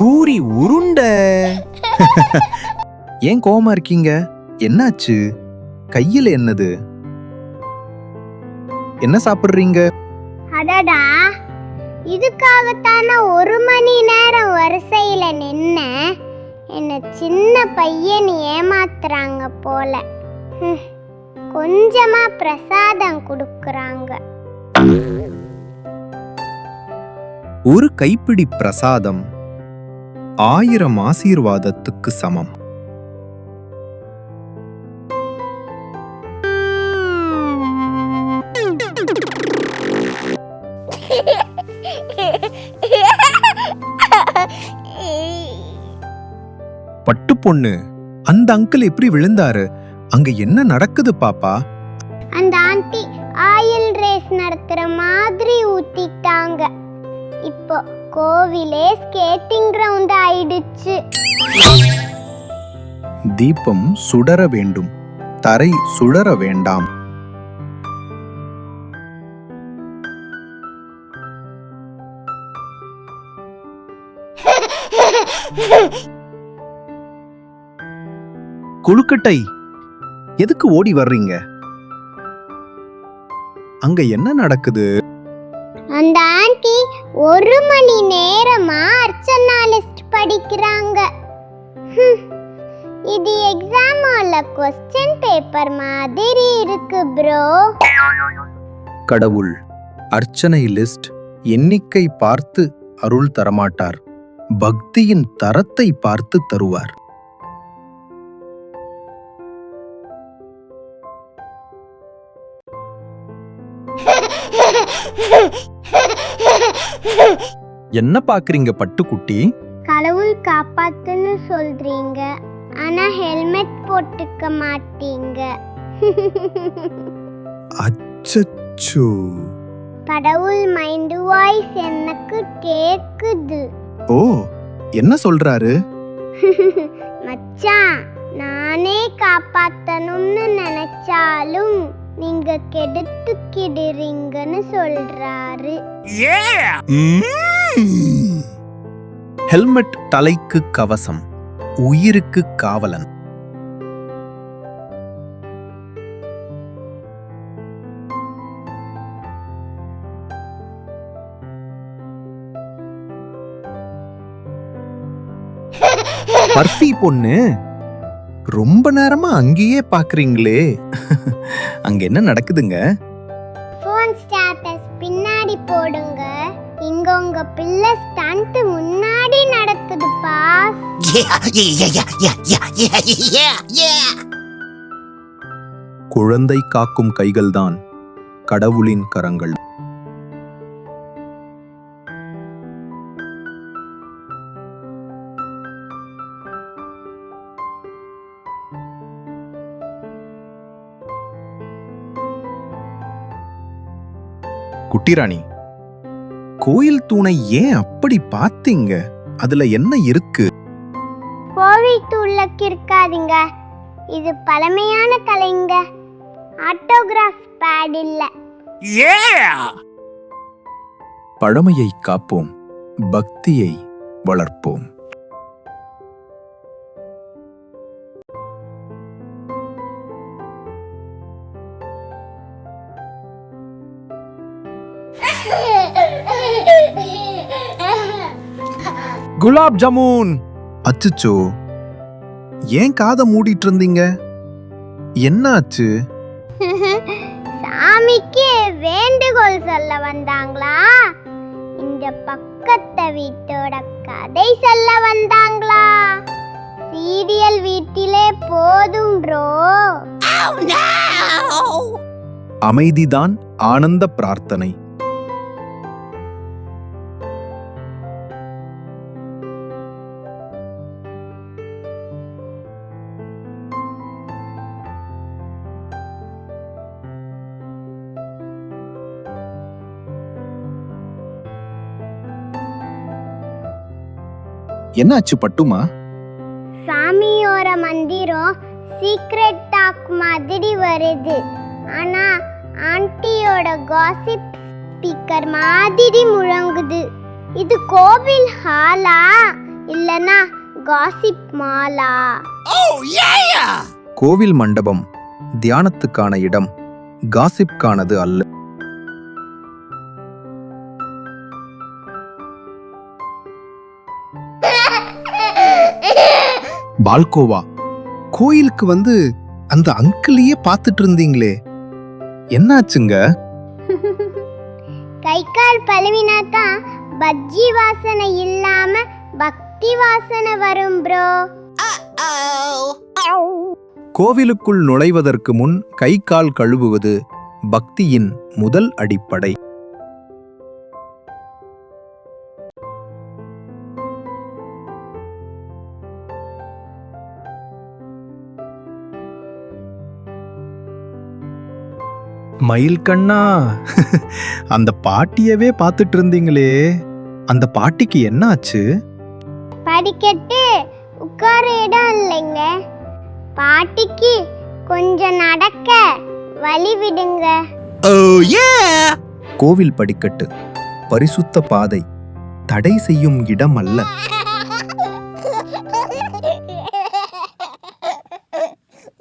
பூரி உருண்டை. ஏன் கோவமா இருக்கீங்க? என்னாச்சு? கையில என்னது? என்ன சாப்பிடுறீங்க? அடடா. இதுக்காகத்தானே ஒரு மணி நேரம் வரிசையில நின்ன. என்ன சின்ன பையன் ஏமாத்துறாங்க போல. கொஞ்சமா பிரசாதம் கொடுக்கறாங்க. ஒரு கைப்பிடி பிரசாதம். ஆயிரம் ஆசீர்வாதத்துக்கு சமம். பட்டு பொண்ணு அந்த அங்கிள் எப்படி விழுந்தாரு? அங்க என்ன நடக்குது பாப்பா? அந்த ஆண்டி ஆயில் ரேஸ் நடத்துற மாதிரி ஊத்திட்டாங்க. இப்போ கோவிலே ஸ்கேட்டிங் கிரவுண்ட் ஆயிடுச்சு. தீபம் சுடர வேண்டும் தரை சுடர வேண்டாம். குழுக்கட்டை எதுக்கு ஓடி வர்றீங்க? அங்க என்ன நடக்குது? அந்த ஆண்டி ஒரு மணி நேரமா அர்ச்சனா லிஸ்ட் படிக்கிறாங்க. இது எக்ஸாம் ஹால்ல கொஸ்டின் பேப்பர் மாதிரி இருக்கு ப்ரோ கடவுள் அர்ச்சனை லிஸ்ட் எண்ணிக்கை பார்த்து அருள் தரமாட்டார். பக்தியின் தரத்தை பார்த்து தருவார். என்ன பாக்குறீங்க பட்டுக்குட்டி? கடவுள் காப்பாத்துன்னு சொல்றீங்க. ஆனா ஹெல்மெட் போட்டுக்க மாட்டீங்க. அச்சச்சோ. கடவுள் மைண்ட் வாய்ஸ் எனக்கு கேக்குது. ஓ என்ன சொல்றாரு? மச்சான் நானே காப்பாத்தணும்னு நினைச்சாலும் நீங்க கெடுத்துக்கிடுறீங்கன்னு சொல்றாரு. ஹெல்மெட் தலைக்கு கவசம் உயிருக்கு காவலன். பர்ஃபி பொண்ணு ரொம்ப நேரமா அங்கேயே பாக்குறீங்களே. அங்க என்ன நடக்குதுங்க? ஃபோன் ஸ்டேட்டஸ் பின்னாடி போடுங்க. இங்க உங்க பிள்ளை ஸ்டண்ட் முன்னாடி நடக்குது பாஸ் குழந்தை காக்கும் கைகள்தான் கடவுளின் கரங்கள். குட்டிராணி கோயில் தூணை ஏன் அப்படி பார்த்தீங்க? அதுல என்ன இருக்கு? கோவில் தூள்லக்கு இருக்காதீங்க. இது பழமையான கலைங்க. ஆட்டோகிராஃப் பேட் இல்ல. Yeah! பழமையை காப்போம் பக்தியை வளர்ப்போம். குலாப் ஜாமுன். அச்சுச்சோ. ஏன் காதை மூடிட்டு இருந்தீங்க என்னாச்சு? சாமிக்கு வேண்டுகோள் சொல்ல வந்தாங்களா? இந்த பக்கத்து வீட்டோட கதை சொல்ல வந்தாங்களா? சீரியல் வீட்டிலே போதும் ப்ரோ. Oh! அமைதிதான் ஆனந்த பிரார்த்தனை. என்னாச்சு பட்டுமா? சாமியோட மந்திரம் சீக்ரெட் டாக் மாதிரி வருது. ஆனா ஆண்டியோட காசிப் ஸ்பீக்கர் மாதிரி முழங்குது. இது கோவில் ஹாலா இல்லனா காசிப் மாலா Oh! கோவில் மண்டபம் தியானத்துக்கான இடம். காசிப்கானது அல்ல. பால்கோவா. கோயிலுக்கு வந்து அந்த அங்கிளையே பார்த்துட்டு இருந்தீங்களே. என்னாச்சுங்க? கை கால் பழுவினா தான் பஜ்ஜி வாசனை இல்லாம பக்தி வாசனை வரும் ப்ரோ Oh! கோவிலுக்குள் நுழைவதற்கு முன் கை கால் கழுவுவது பக்தியின் முதல் அடிப்படை. மயில் கண்ணா? அந்த பாட்டியவே பார்த்துட்டு இருந்தீங்களே அந்த பாட்டிக்கு என்னாச்சு? படிக்கட்டு உட்கார இடம் இல்லைங்க. பாட்டிக்கு கொஞ்சம் நடக்க வழி விடுங்க. Oh, yeah! கோவில் படிக்கட்டு பரிசுத்த பாதை தடை செய்யும் இடம் அல்ல.